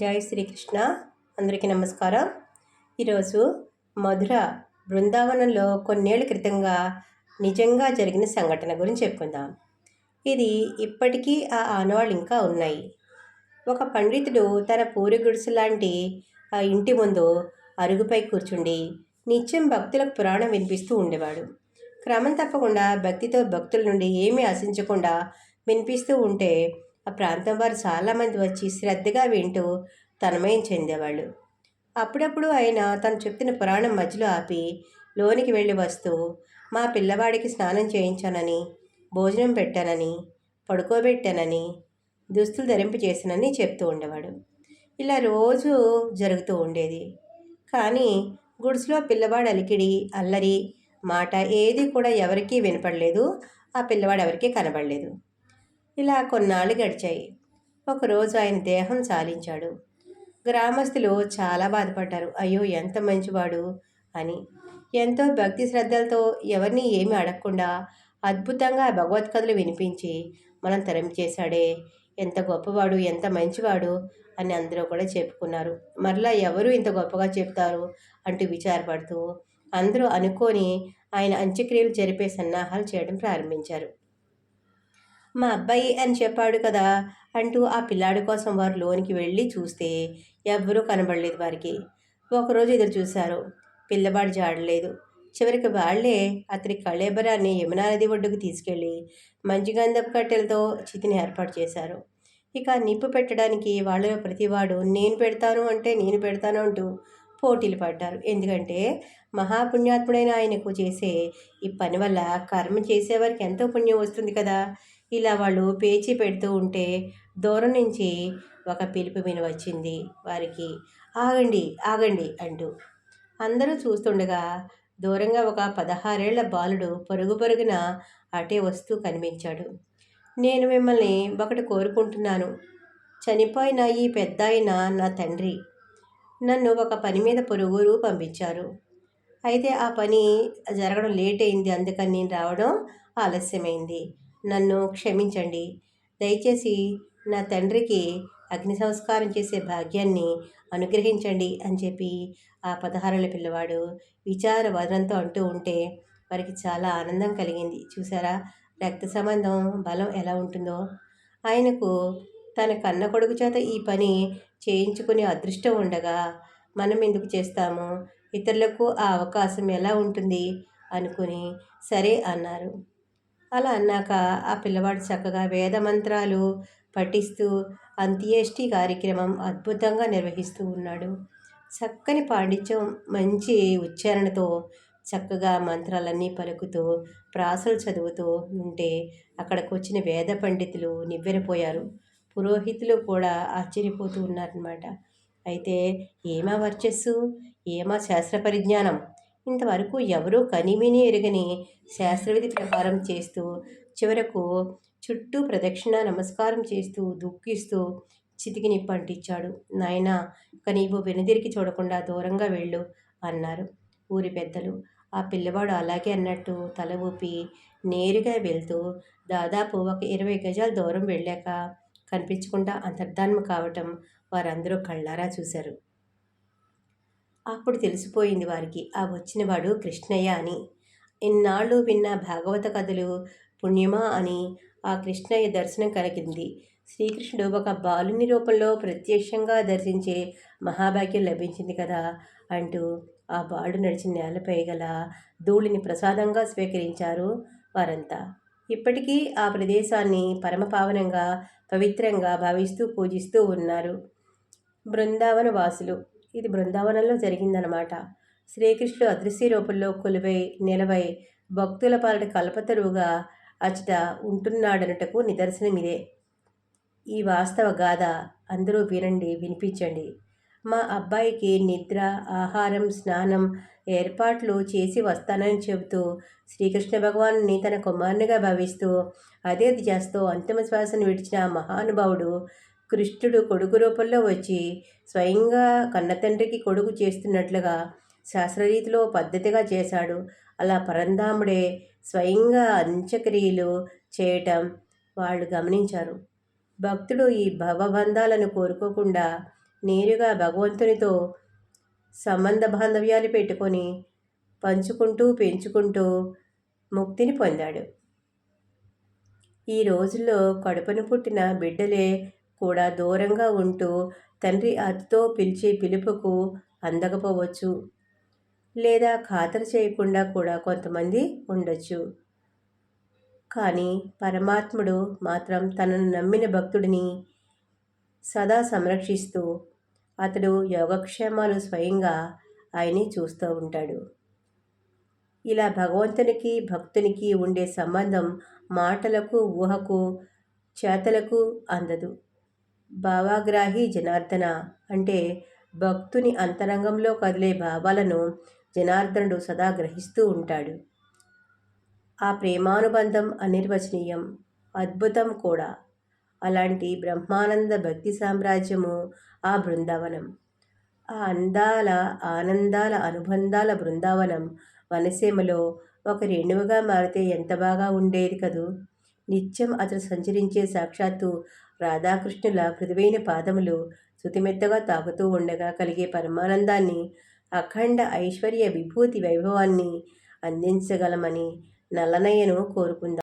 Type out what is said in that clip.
జై శ్రీకృష్ణ. అందరికీ నమస్కారం. ఈరోజు మధుర బృందావనంలో కొన్నేళ్ళ క్రితంగా నిజంగా జరిగిన సంఘటన గురించి చెప్పుకుందాం. ఇది ఇప్పటికీ ఆ ఆనవాళ్ళు ఇంకా ఉన్నాయి. ఒక పండితుడు తన పూరి గుడిసె లాంటి ఆ ఇంటి ముందు అరుగుపై కూర్చుండి నిత్యం భక్తులకు పురాణం వినిపిస్తూ ఉండేవాడు. క్రమం తప్పకుండా భక్తితో భక్తుల నుండి ఏమీ ఆశించకుండా వినిపిస్తూ ఉంటే ఆ ప్రాంతం వారు చాలామంది వచ్చి శ్రద్ధగా వింటూ తన్మయం చెందేవాళ్ళు. అప్పుడప్పుడు ఆయన తను చెప్తున్న పురాణం మధ్యలో ఆపి లోనికి వెళ్ళి వస్తూ మా పిల్లవాడికి స్నానం చేయించానని భోజనం పెట్టానని పడుకోబెట్టానని దుస్తులు ధరింపు చేశానని చెప్తూ ఉండేవాడు. ఇలా రోజు జరుగుతూ ఉండేది. కానీ గుడిసెలో పిల్లవాడు అలికిడి అల్లరి మాట ఏది కూడా ఎవరికీ వినపడలేదు. ఆ పిల్లవాడు ఎవరికీ కనబడలేదు. ఇలా కొన్నాళ్ళు గడిచాయి. ఒకరోజు ఆయన దేహం చాలించాడు గ్రామస్తులు చాలా బాధపడ్డారు. అయ్యో ఎంత మంచివాడు అని. ఎంతో భక్తి శ్రద్ధలతో ఎవరిని ఏమి అడగకుండా అద్భుతంగా భగవత్ కథలు వినిపించి మనం తరం చేశాడే ఎంత గొప్పవాడు ఎంత మంచివాడు అని అందరూ కూడా చెప్పుకున్నారు. మరలా ఎవరు ఇంత గొప్పగా చెప్తారు అంటూ విచారపడుతూ అందరూ అనుకొని ఆయన అంత్యక్రియలు జరిపే సన్నాహాలు చేయడం ప్రారంభించారు. మా అబ్బాయి అని చెప్పాడు కదా అంటూ ఆ పిల్లాడి కోసం వారు లోనికి వెళ్ళి చూస్తే ఎవ్వరూ కనబడలేదు వారికి. ఒకరోజు ఎదురు చూశారు. పిల్లవాడు జాడలేదు. చివరికి వాళ్ళే అతని కళేబరాన్ని యమునా నది ఒడ్డుకు తీసుకెళ్ళి మంచిగంధపు కట్టెలతో చితిని ఏర్పాటు చేశారు. ఇక నిప్పు పెట్టడానికి వాళ్ళలో ప్రతివాడు నేను పెడతాను అంటే నేను పెడతాను అంటూ పోటీలు పడ్డారు. ఎందుకంటే మహాపుణ్యాత్ముడైన ఆయనకు చేసే ఈ పని వల్ల కర్మ చేసేవారికి ఎంతో పుణ్యం వస్తుంది కదా. ఇలా వాళ్ళు పేచి పెడుతూ ఉంటే దూరం నుంచి ఒక పిలుపు వినవచ్చింది వారికి ఆగండి ఆగండి అంటూ. అందరూ చూస్తుండగా దూరంగా ఒక పదహారేళ్ళ బాలుడు పరుగు పరుగున అటే వస్తూ కనిపించాడు. నేను మిమ్మల్ని ఒకటి కోరుకుంటున్నాను. చనిపోయిన ఈ పెద్ద నా తండ్రి. నన్ను ఒక పని మీద పొరుగురు పంపించారు. అయితే ఆ పని జరగడం లేట్ అయింది అందుకని నేను రావడం ఆలస్యమైంది. నన్ను క్షమించండి. దయచేసి నా తండ్రికి అగ్ని సంస్కారం చేసే భాగ్యాన్ని అనుగ్రహించండి అని చెప్పి ఆ పదహారుల పిల్లవాడు విచార వదనంతో అంటూ ఉంటే వారికి చాలా ఆనందం కలిగింది. చూసారా రక్త సంబంధం బలం ఎలా ఉంటుందో. ఆయనకు తన కన్న కొడుకు చేత ఈ పని చేయించుకునే అదృష్టం ఉండగా మనం ఎందుకు చేస్తాము? ఇతరులకు ఆ అవకాశం ఎలా ఉంటుంది? అనుకుని సరే అన్నారు. అలా అన్నాక ఆ పిల్లవాడు చక్కగా వేద మంత్రాలు పఠిస్తూ అంత్యేష్టి కార్యక్రమం అద్భుతంగా నిర్వహిస్తూ ఉన్నాడు. చక్కని పాండిత్యం మంచి ఉచ్చారణతో చక్కగా మంత్రాలన్నీ పలుకుతూ ప్రాసలు చదువుతూ ఉంటే అక్కడికి వచ్చిన వేద పండితులు నివ్వెరపోయారు. పురోహితులు కూడా ఆశ్చర్యపోతూ ఉన్నారనమాట అయితే ఏమా వర్చస్సు? ఏమా శాస్త్ర పరిజ్ఞానం ఇంతవరకు ఎవరూ కనిమిని ఎరుగని శాస్త్రవిధి ప్రకారం చేస్తూ చివరకు చుట్టూ ప్రదక్షిణ నమస్కారం చేస్తూ దుఃఖిస్తూ చితికి నిప్పు అంటించాడు నాయన ఇక నీవు వెనుదిరికి చూడకుండా దూరంగా వెళ్ళు అన్నారు ఊరి పెద్దలు. ఆ పిల్లవాడు అలాగే అన్నట్టు తల ఊపి నేరుగా వెళ్తూ దాదాపు ఒక ఇరవై గజాల దూరం వెళ్ళాక కనిపించకుండా అంతర్ధానం కావటం వారందరూ కళ్ళారా చూశారు. అప్పుడు తెలిసిపోయింది వారికి ఆ వచ్చినవాడు కృష్ణయ్య అని. ఇన్నాళ్ళు విన్న భాగవత కథలు పుణ్యమా అని ఆ కృష్ణయ్య దర్శనం కలిగింది. శ్రీకృష్ణుడు ఒక బాలుని రూపంలో ప్రత్యక్షంగా దర్శించే మహాభాగ్యం లభించింది కదా అంటూ ఆ బాలు నడిచిన నేలపై గల ధూళిని ప్రసాదంగా స్వీకరించారు వారంతా. ఇప్పటికీ ఆ ప్రదేశాన్ని పరమపావనంగా పవిత్రంగా భావిస్తూ పూజిస్తూ ఉన్నారు బృందావన వాసులు ఇది బృందావనంలో జరిగిందనమాట శ్రీకృష్ణుడు అదృశ్య రూపంలో కొలువై నిలవై భక్తుల పాలట కల్పతరువుగా అచట ఉంటున్నాడనటకు నిదర్శనం ఇదే ఈ వాస్తవ గాథ అందరూ వినండి వినిపించండి. మా అబ్బాయికి నిద్ర ఆహారం స్నానం ఏర్పాట్లు చేసి వస్తానని చెబుతూ శ్రీకృష్ణ భగవాన్ని తన కుమారునిగా భావిస్తూ అదే చేస్తూ అంతిమ శ్వాసను విడిచిన మహానుభావుడు కృష్ణుడు కొడుకు రూపంలో వచ్చి స్వయంగా కన్నతండ్రికి కొడుకు చేస్తున్నట్లుగా శాస్త్రరీతిలో పద్ధతిగా చేశాడు. అలా పరంధాముడే స్వయంగా అంత్యక్రియలు చేయటం వాళ్ళు గమనించారు. భక్తుడు ఈ భవబంధాలను కోరుకోకుండా నేరుగా భగవంతునితో సంబంధ బాంధవ్యాలు పెట్టుకొని పంచుకుంటూ పెంచుకుంటూ ముక్తిని పొందాడు. ఈ రోజుల్లో కడుపును పుట్టిన బిడ్డలే కూడా దూరంగా ఉంటూ తండ్రి అతితో పిలిచే పిలుపుకు అందకపోవచ్చు లేదా ఖాతరు చేయకుండా కూడా కొంతమంది ఉండొచ్చు. కానీ పరమాత్ముడు మాత్రం తనను నమ్మిన భక్తుడిని సదా సంరక్షిస్తూ అతడు యోగక్షేమాలు స్వయంగా ఆయన్ని చూస్తూ ఉంటాడు. ఇలా భగవంతునికి భక్తునికి ఉండే సంబంధం మాటలకు ఊహకు చేతలకు అందదు. భావాగ్రాహి జనార్దన అంటే భక్తుని అంతరంగంలో కదిలే భావాలను జనార్దనుడు సదా గ్రహిస్తూ ఉంటాడు. ఆ ప్రేమానుబంధం అనిర్వచనీయం అద్భుతం కూడా. అలాంటి బ్రహ్మానంద భక్తి సామ్రాజ్యము ఆ బృందావనం. ఆ అందాల ఆనందాల అనుబంధాల బృందావనం వనసీమలో ఒక రేణువుగా మారితే ఎంత బాగా ఉండేది కదూ? నిత్యం అతడు సంచరించే సాక్షాత్తు రాధాకృష్ణుల మృదువైన పాదములు శృతిమెత్తగా తాకుతూ ఉండగా కలిగే పరమానందాన్ని అఖండ ఐశ్వర్య విభూతి వైభవాన్ని అందించగలమని నల్లనయ్యను కోరుకుందాం.